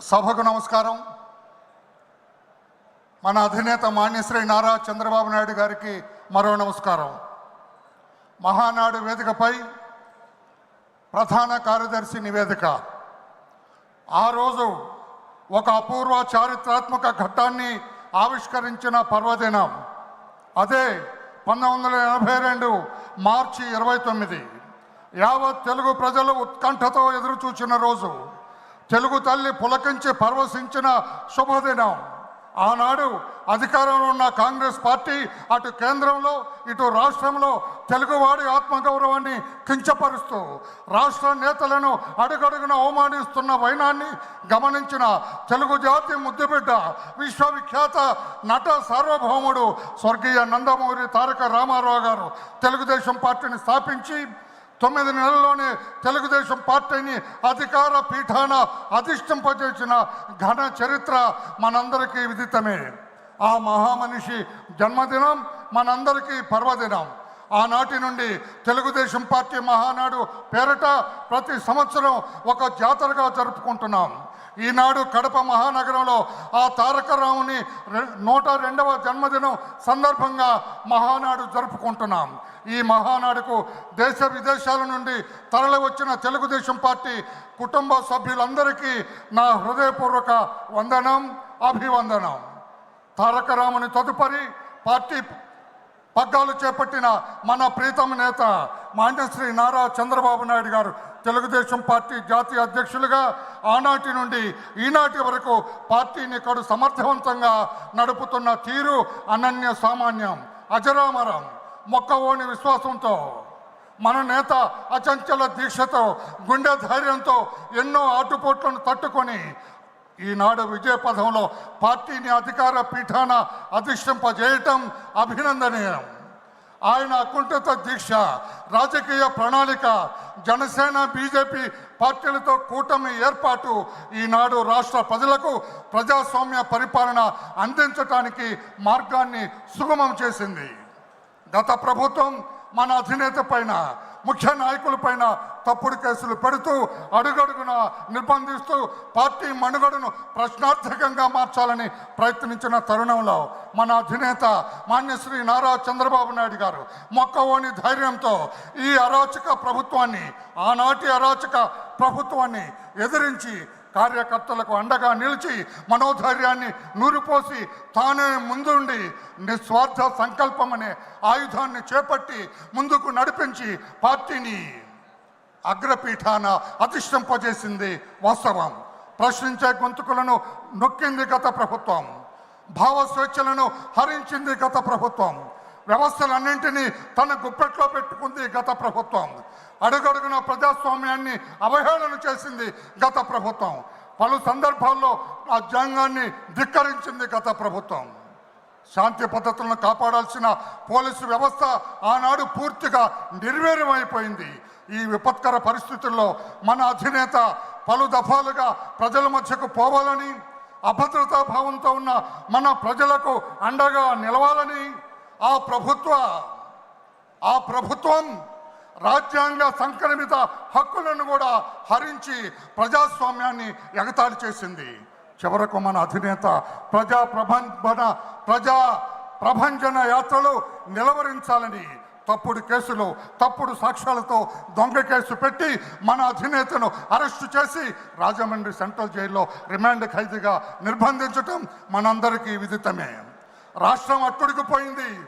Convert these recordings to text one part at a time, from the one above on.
సభకు నమస్కారం. మన అధినేత మాన్యశ్రీ నారా చంద్రబాబు నాయుడు గారికి మరో నమస్కారం. మహానాడు వేదికపై ప్రధాన కార్యదర్శి నివేదిక. ఆ రోజు ఒక అపూర్వ చారిత్రాత్మక ఘట్టాన్ని ఆవిష్కరించిన పర్వదినం. అదే పంతొమ్మిది వందల ఎనభై రెండు మార్చి ఇరవై తొమ్మిది. యావత్ తెలుగు ప్రజలు ఉత్కంఠతో ఎదురుచూచిన రోజు. తెలుగు తల్లి పులకించి పరవశించిన శుభదినం. ఆనాడు అధికారంలో ఉన్న కాంగ్రెస్ పార్టీ అటు కేంద్రంలో ఇటు రాష్ట్రంలో తెలుగువాడి ఆత్మగౌరవాన్ని కించపరుస్తూ రాష్ట్ర నేతలను అడుగడుగున అవమానిస్తున్న వైనాన్ని గమనించిన తెలుగు జాతి ముద్దుబిడ్డ విశ్వవిఖ్యాత నట సార్వభౌముడు స్వర్గీయ నందమూరి తారక రామారావు గారు తెలుగుదేశం పార్టీని స్థాపించి తొమ్మిది నెలల్లోనే తెలుగుదేశం పార్టీని అధికార పీఠాన అధిష్టింపజేసిన ఘన చరిత్ర మనందరికీ విదితమే. ఆ మహామనిషి జన్మదినం మనందరికీ పర్వదినం. ఆనాటి నుండి తెలుగుదేశం పార్టీ మహానాడు పేరట ప్రతి సంవత్సరం ఒక జాతరగా జరుపుకుంటున్నాం. ఈనాడు కడప మహానగరంలో ఆ తారక రాముని రె- నూట రెండవ జన్మదినం సందర్భంగా మహానాడు జరుపుకుంటున్నాం. ఈ మహానాడుకు దేశ విదేశాల నుండి తరలి వచ్చిన తెలుగుదేశం పార్టీ కుటుంబ సభ్యులందరికీ నా హృదయపూర్వక వందనం అభివందనం. తారక రాముని తదుపరి పార్టీ పగ్గాలు చేపట్టిన మన ప్రీతమ నేత మాన్యశ్రీ నారా చంద్రబాబు నాయుడు గారు తెలుగుదేశం పార్టీ జాతీయ అధ్యక్షులుగా ఆనాటి నుండి ఈనాటి వరకు పార్టీని కడు సమర్థవంతంగా నడుపుతున్న తీరు అనన్య సామాన్యం. అజరామరం మొక్కవోని విశ్వాసంతో మన నేత అచంచల దీక్షతో గుండె ధైర్యంతో ఎన్నో ఆటుపోట్లను తట్టుకొని ఈనాడు విజయ పథంలో పార్టీని అధికార పీఠాన అధిష్టింపజేయటం అభినందనీయం. ఆయన అకుంఠిత దీక్ష రాజకీయ ప్రణాళిక జనసేన బీజేపీ పార్టీలతో కూటమి ఏర్పాటు ఈనాడు రాష్ట్ర ప్రజలకు ప్రజాస్వామ్య పరిపాలన అందించటానికి మార్గాన్ని సుగమం చేసింది. గత ప్రభుత్వం మన అధినేత పైన ముఖ్య నాయకుల పైన తప్పుడు కేసులు పెడుతూ అడుగడుగున నిర్బంధిస్తూ పార్టీ మనుగడను ప్రశ్నార్థకంగా మార్చాలని ప్రయత్నించిన తరుణంలో మన అధినేత మాన్యశ్రీ నారా చంద్రబాబు నాయుడు గారు మొక్కవోని ధైర్యంతో ఈ అరాచక ప్రభుత్వాన్ని ఆనాటి అరాచక ప్రభుత్వాన్ని ఎదిరించి కార్యకర్తలకు అండగా నిలిచి మనోధైర్యాన్ని నూరిపోసి తానే ముందుండి నిస్వార్థ సంకల్పం అనే ఆయుధాన్ని చేపట్టి ముందుకు నడిపించి పార్టీని అగ్రపీఠాన అధిష్టింపజేసింది వాస్తవం. ప్రశ్నించే గొంతుకులను నొక్కింది గత ప్రభుత్వం. భావ స్వేచ్ఛలను హరించింది గత ప్రభుత్వం. వ్యవస్థలన్నింటినీ తన గుప్పెట్లో పెట్టుకుంది గత ప్రభుత్వం. అడుగడుగున ప్రజాస్వామ్యాన్ని అవహేళన చేసింది గత ప్రభుత్వం. పలు సందర్భాల్లో రాజ్యాంగాన్ని ధిక్కరించింది గత ప్రభుత్వం. శాంతి పద్ధతులను కాపాడాల్సిన పోలీసు వ్యవస్థ ఆనాడు పూర్తిగా నిర్వీర్యమైపోయింది. ఈ విపత్కర పరిస్థితుల్లో మన అధినేత పలు దఫాలుగా ప్రజల మధ్యకు పోవాలని అభద్రతా భావంతో ఉన్న మన ప్రజలకు అండగా నిలవాలని ఆ ప్రభుత్వ ఆ ప్రభుత్వం రాజ్యాంగ సంక్రమిత హక్కులను కూడా హరించి ప్రజాస్వామ్యాన్ని ఎగతాళి చేసింది. చివరకు మన అధినేత ప్రజా ప్రబంధన ప్రజా ప్రభంజన యాత్రలు నిలవరించాలని తప్పుడు కేసులు తప్పుడు సాక్ష్యాలతో దొంగ కేసు పెట్టి మన అధినేతను అరెస్టు చేసి రాజమండ్రి సెంట్రల్ జైల్లో రిమాండ్ ఖైదీగా నిర్బంధించటం మనందరికీ విదితమే. రాష్ట్రం అట్టుడికిపోయింది.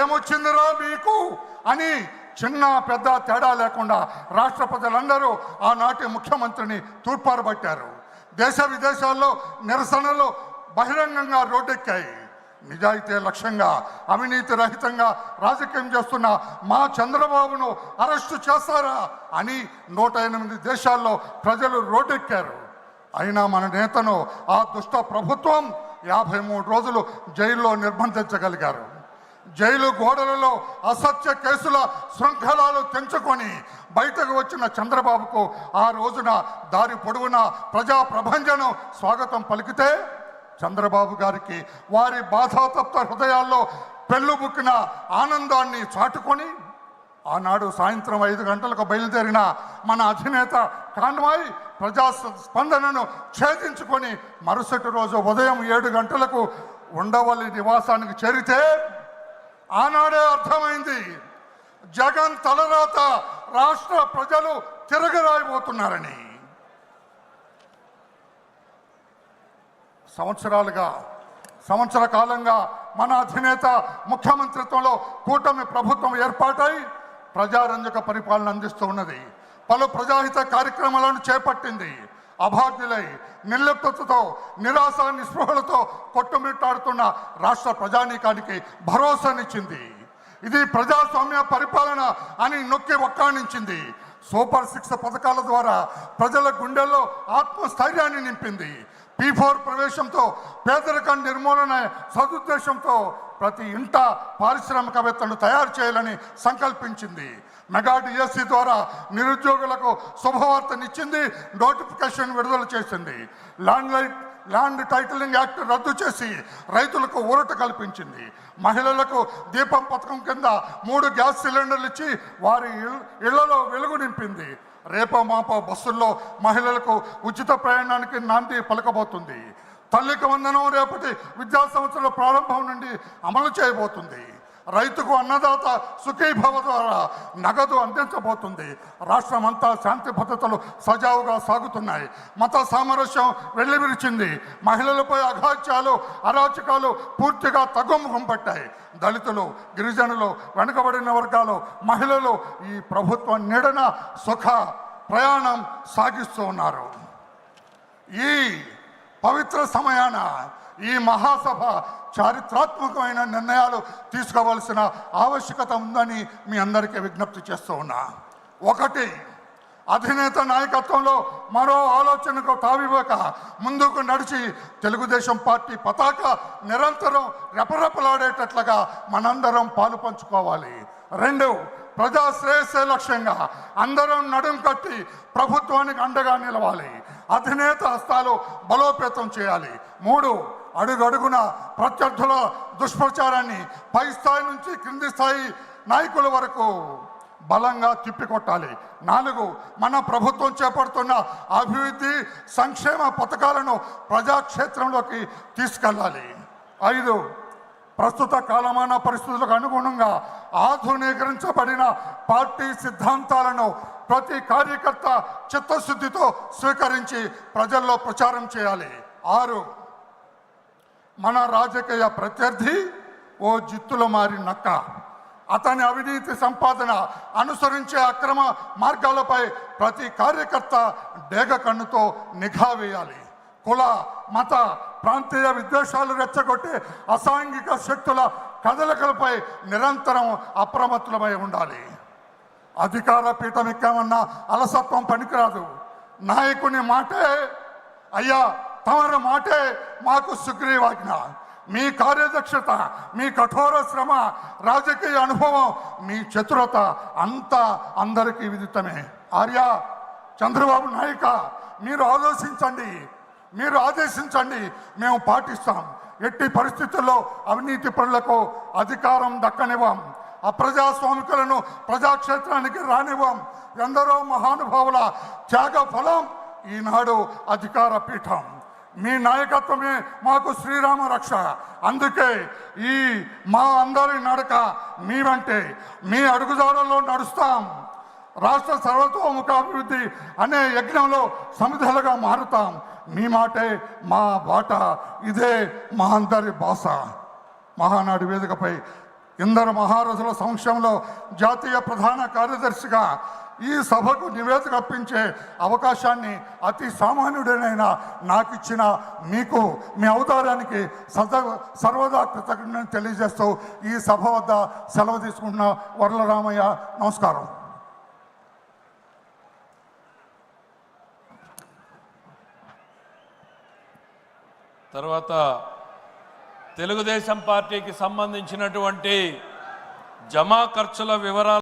ఏమొచ్చిందిరా మీకు? అని చిన్న పెద్ద తేడా లేకుండా రాష్ట్ర ప్రజలందరూ ఆనాటి ముఖ్యమంత్రిని తూర్పారబట్టారు దేశ విదేశాల్లో నిరసనలు బహిరంగంగా రోడ్డెక్కాయి. నిజాయితీ లక్ష్యంగా అవినీతి రహితంగా రాజకీయం చేస్తున్న మా చంద్రబాబును అరెస్టు చేస్తారా అని నూట ఎనిమిది దేశాల్లో ప్రజలు రోడ్డెక్కారు. అయినా మన నేతను ఆ దుష్ట ప్రభుత్వం యాభై మూడు రోజులు జైల్లో నిర్బంధించగలిగారు. జైలు గోడలలో అసత్య కేసుల శృంఖలాలు తెంచుకొని బయటకు వచ్చిన చంద్రబాబుకు ఆ రోజున దారి పొడవునా ప్రజా ప్రభంజనం స్వాగతం పలికితే చంద్రబాబు గారికి వారి బాధాతప్త హృదయాల్లో పెళ్ళుబుక్కిన ఆనందాన్ని చాటుకొని ఆనాడు సాయంత్రం ఐదు గంటలకు బయలుదేరిన మన అధినేత కాన్వాయ్ ప్రజా స్పందనను ఛేదించుకొని మరుసటి రోజు ఉదయం ఏడు గంటలకు ఉండవల్లి నివాసానికి చేరితే ఆనాడే అర్థమైంది. జగన్ తలరాత రాష్ట్ర ప్రజలు తిరగరాయిపోతున్నారని. సంవత్సరాలుగా సంవత్సర కాలంగా మన అధినేత ముఖ్యమంత్రిత్వంలో కూటమి ప్రభుత్వం ఏర్పాటై ప్రజారంజక పరిపాలన అందిస్తూ ఉన్నది. పలు ప్రజాహిత కార్యక్రమాలను చేపట్టింది. అభాగ్యులై నిర్లిప్తతో నిరాశ నిస్పృహలతో కొట్టుమిట్టాడుతున్న రాష్ట్ర ప్రజానీకానికి భరోసానిచ్చింది ఇది ప్రజాస్వామ్య పరిపాలన అని నొక్కి ఒక్కాణించింది సూపర్ సిక్స్ పథకాల ద్వారా ప్రజల గుండెల్లో ఆత్మస్థైర్యాన్ని నింపింది. పీ ఫోర్ ప్రవేశంతో పేదరికం నిర్మూలన సదుద్దేశంతో ప్రతి ఇంట పారిశ్రామికవేత్తలను తయారు చేయాలని సంకల్పించింది. మెగా డిఎస్సి ద్వారా నిరుద్యోగులకు శుభవార్తనిచ్చింది నోటిఫికేషన్ విడుదల చేసింది. Land light land titling act రద్దు చేసి రైతులకు ఊరట కల్పించింది. మహిళలకు దీపం పథకం కింద మూడు గ్యాస్ సిలిండర్లు ఇచ్చి వారి ఇళ్ళలో వెలుగు నింపింది. రేపో మాపో బస్సుల్లో మహిళలకు ఉచిత ప్రయాణానికి నాంది పలకబోతుంది. తల్లికి వందనం రేపటి విద్యా సంవత్సరాల ప్రారంభం నుండి అమలు చేయబోతుంది. రైతుకు అన్నదాత సుఖీభవ ద్వారా నగదు అందించబోతుంది. రాష్ట్రం అంతా శాంతి భద్రతలు సజావుగా సాగుతున్నాయి. మత సామరస్యం వెల్లివిరిచింది. మహిళలపై అఘాత్యాలు అరాచకాలు పూర్తిగా తగ్గుముఖం పట్టాయి. దళితులు గిరిజనులు వెనుకబడిన వర్గాలు మహిళలు ఈ ప్రభుత్వం నీడన సుఖ ప్రయాణం సాగిస్తూ ఉన్నారు. ఈ పవిత్ర సమయాన ఈ మహాసభ చారిత్రాత్మకమైన నిర్ణయాలు తీసుకోవాల్సిన ఆవశ్యకత ఉందని మీ అందరికీ విజ్ఞప్తి చేస్తూ ఉన్నా. ఒకటి అధినేత నాయకత్వంలో మరో ఆలోచనకు తావివ్వక ముందుకు నడిచి తెలుగుదేశం పార్టీ పతాక నిరంతరం రెపరెపలాడేటట్లుగా మనందరం పాలు పంచుకోవాలి. రెండు ప్రజా శ్రేయస్సే లక్ష్యంగా అందరం నడుం కట్టి ప్రభుత్వానికి అండగా నిలవాలి. అధినేత హస్తాలు బలోపేతం చేయాలి. మూడు అడుగడుగున ప్రత్యర్థుల దుష్ప్రచారాన్ని పై స్థాయి నుంచి క్రింది స్థాయి నాయకుల వరకు బలంగా తిప్పికొట్టాలి. నాలుగు మన ప్రభుత్వం చేపడుతున్న అభివృద్ధి సంక్షేమ పథకాలను ప్రజాక్షేత్రంలోకి తీసుకెళ్ళాలి. ఐదు ప్రస్తుత కాలమాన పరిస్థితులకు అనుగుణంగా ఆధునీకరించబడిన పార్టీ సిద్ధాంతాలను ప్రతి కార్యకర్త చిత్తశుద్ధితో స్వీకరించి ప్రజల్లో ప్రచారం చేయాలి. ఆరు మన రాజకీయ ప్రత్యర్థి ఓ జిత్తుల మారి నక్క. అతని అవినీతి సంపాదన అనుసరించే అక్రమ మార్గాలపై ప్రతి కార్యకర్త డేగ కన్నుతో నిఘా వేయాలి. కుల మత ప్రాంతీయ విద్వేషాలు రెచ్చగొట్టే అసాంఘిక శక్తుల కదలికలపై నిరంతరం అప్రమత్తులమై ఉండాలి. అధికార పీఠం ఎక్కామన్న అలసత్వం పనికిరాదు. నాయకుని మాటే అయ్యా తమరి మాటే మాకు సుగ్రీవాజ్ఞ. మీ కార్యదక్షత మీ కఠోర శ్రమ రాజకీయ అనుభవం మీ చతురత అంతా అందరికీ విదితమే. ఆర్య చంద్రబాబు నాయక మీరు ఆలోచించండి. మీరు ఆదేశించండి. మేము పాటిస్తాం. ఎట్టి పరిస్థితుల్లో అవినీతి పనులకు అధికారం దక్కనివ్వం. అప్రజాస్వామికులను ప్రజాక్షేత్రానికి రానివ్వం. ఎందరో మహానుభావుల త్యాగ ఫలం ఈనాడు అధికార పీఠం. మీ నాయకత్వమే మాకు శ్రీరామ రక్ష. అందుకే ఈ మా అందరి నడక మీవంటే మీ అడుగుజాడల్లో నడుస్తాం. రాష్ట్ర సర్వతోముఖాభివృద్ధి అనే యజ్ఞంలో సమిధలుగా మారుతాం. మీ మాటే మా బాట. ఇదే మా అందరి భాష మహానాడు వేదికపై ఇందరు మహారథుల సంక్షంలో జాతీయ ప్రధాన కార్యదర్శిగా ఈ సభకు నివేదిక అప్పించే అవకాశాన్ని అతి సామాన్యుడైన నాకు ఇచ్చిన మీకు మీ అవతారానికి సదా సర్వదా కృతజ్ఞతను తెలియజేస్తూ ఈ సభ వద్ద సెలవు తీసుకుంటున్న వరలరామయ్య నమస్కారం. తర్వాత తెలుగుదేశం పార్టీకి సంబంధించినటువంటి జమా ఖర్చుల వివరాలు